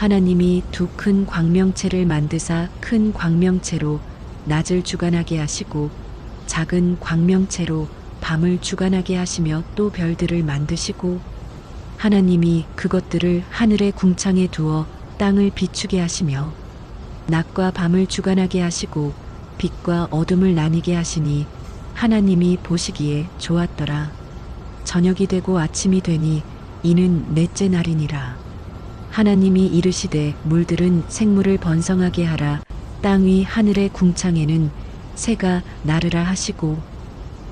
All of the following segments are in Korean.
하나님이 두 큰 광명체를 만드사 큰 광명체로 낮을 주관하게 하시고 작은 광명체로 밤을 주관하게 하시며 또 별들을 만드시고 하나님이 그것들을 하늘의 궁창에 두어 땅을 비추게 하시며 낮과 밤을 주관하게 하시고 빛과 어둠을 나뉘게 하시니 하나님이 보시기에 좋았더라. 저녁이 되고 아침이 되니 이는 넷째 날이니라. 하나님이 이르시되 물들은 생물을 번성하게 하라. 땅 위 하늘의 궁창에는 새가 나르라 하시고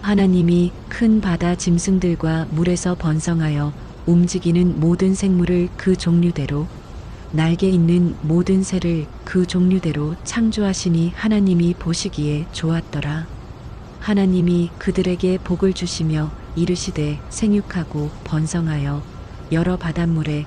하나님이 큰 바다 짐승들과 물에서 번성하여 움직이는 모든 생물을 그 종류대로 날개 있는 모든 새를 그 종류대로 창조하시니 하나님이 보시기에 좋았더라. 하나님이 그들에게 복을 주시며 이르시되 생육하고 번성하여 여러 바닷물에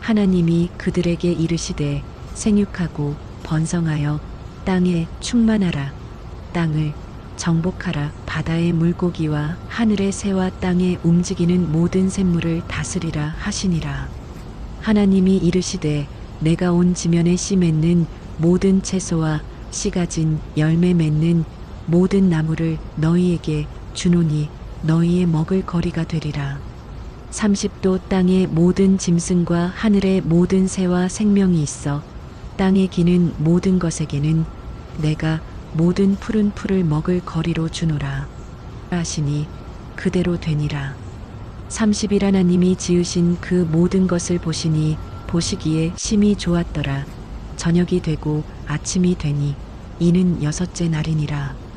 하나님이 그들에게 이르시되 생육하고 번성하여 땅에 충만하라. 땅을 정복하라. 바다의 물고기와 하늘의 새와 땅에 움직이는 모든 샘물을 다스리라 하시니라. 하나님이 이르시되 내가 온 지면에 씨 맺는 모든 채소와 씨 가 진 열매 맺는 모든 나무를 너희에게 주노니 너희의 먹을 거리가 되리라. 30도 땅의 모든 짐승과 하늘의 모든 새와 생명이 있어 땅에 기는 모든 것에게는 내가 모든 푸른 풀을 먹을 거리로 주노라. 하시니 그대로 되니라. 30일 하나님이 지으신 그 모든 것을 보시니 보시기에 심히 좋았더라. 저녁이 되고 아침이 되니 이는 여섯째 날이니라.